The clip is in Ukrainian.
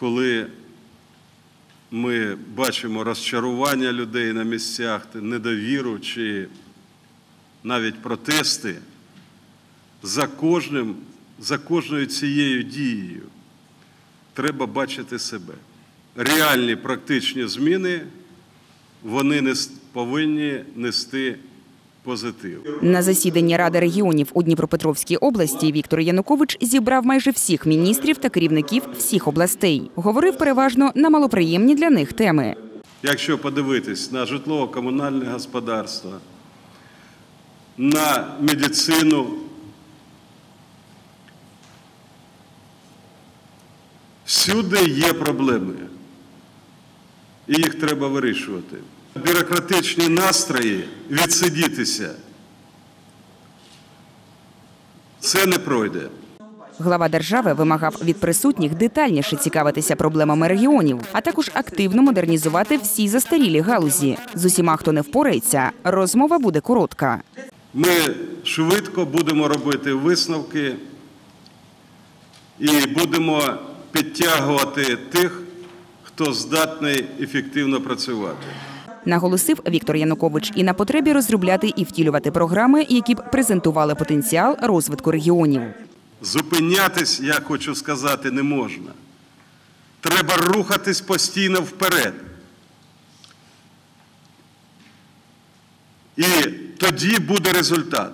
коли ми бачимо розчарування людей на місцях, недовіру чи навіть протести, за кожним, за кожною цією дією треба бачити себе. Реальні практичні зміни вони нес- повинні нести позитив. На засіданні Ради регіонів у Дніпропетровській області Віктор Янукович зібрав майже всіх міністрів та керівників всіх областей. Говорив переважно на малоприємні для них теми. Якщо подивитись на житлово-комунальне господарство, на медицину, всюди є проблеми, і їх треба вирішувати. Бюрократичні настрої відсидітися. Це не пройде. Глава держави вимагав від присутніх детальніше цікавитися проблемами регіонів, а також активно модернізувати всі застарілі галузі. З усіма, хто не впорається, розмова буде коротка. Ми швидко будемо робити висновки і будемо підтягувати тих, хто здатний ефективно працювати. Наголосив Віктор Янукович і на потребі розробляти і втілювати програми, які б презентували потенціал розвитку регіонів. Зупинятись, я хочу сказати, не можна. Треба рухатись постійно вперед. І тоді буде результат.